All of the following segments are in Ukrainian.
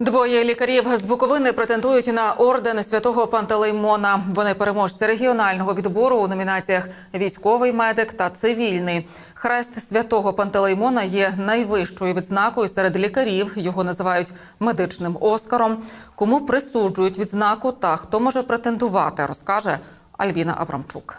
Двоє лікарів з Буковини претендують на орден святого Пантелеймона. Вони переможці регіонального відбору у номінаціях військовий медик та цивільний. Хрест святого Пантелеймона є найвищою відзнакою серед лікарів. Його називають медичним оскаром. Кому присуджують відзнаку та хто може претендувати, розкаже Альвіна Абрамчук.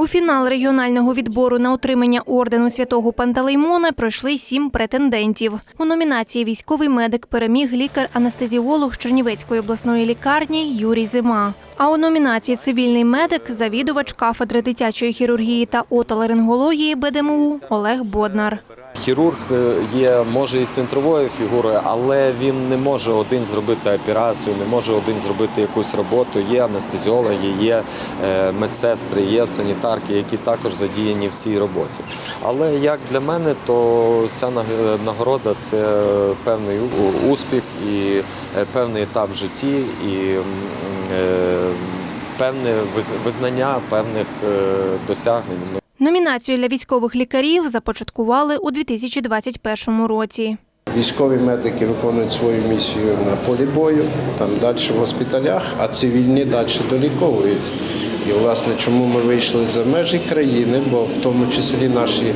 У фінал регіонального відбору на отримання ордену святого Пантелеймона пройшли сім претендентів. У номінації військовий медик переміг лікар-анестезіолог Чернівецької обласної лікарні Юрій Зима. А у номінації цивільний медик завідувач кафедри дитячої хірургії та отоларингології БДМУ Олег Боднар. Хірург е, є може і центровою фігурою, але він не може один зробити операцію, не може один зробити якусь роботу. Є анестезіологи, є е, медсестри, є санітарки, які також задіяні в цій роботі. Але як для мене, то ця нагорода це певний успіх і е, певний етап в житті, і певне визнання певних досягнень. Номінацію для військових лікарів започаткували у 2021 році. Військові медики виконують свою місію на полі бою, там далі в госпіталях, а цивільні далі доліковують. І, власне, чому ми вийшли за межі країни, бо в тому числі наші е,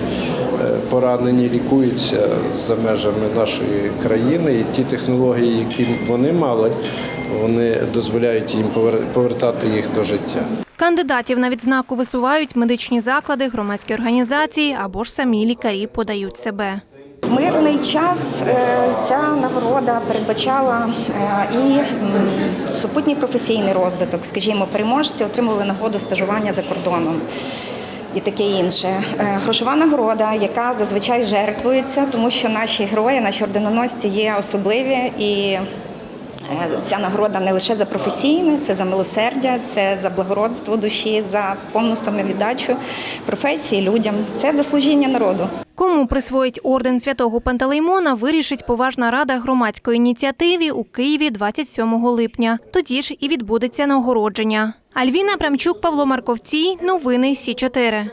поранені лікуються за межами нашої країни, і ті технології, які вони мали, вони дозволяють їм повертати їх до життя. Кандидатів на відзнаку висувають медичні заклади, громадські організації або ж самі лікарі подають себе. Мирний час е, ця нагорода передбачала е, і супутній професійний розвиток. Скажімо, переможці отримували нагоду стажування за кордоном. І таке інше. Е, Грошова нагорода, яка зазвичай жертвується, тому що наші герої, наші орденоносці є особливі і Ця нагорода не лише за професійне, це за милосердя, це за благородство душі, за повну самовіддачу професії людям. Це за служіння народу. Кому присвоїть орден святого Пантелеймона, вирішить поважна рада громадської ініціативи у Києві 27 липня. Тоді ж і відбудеться нагородження. Альвіна Брамчук, Павло Марковцій. Новини Сі 4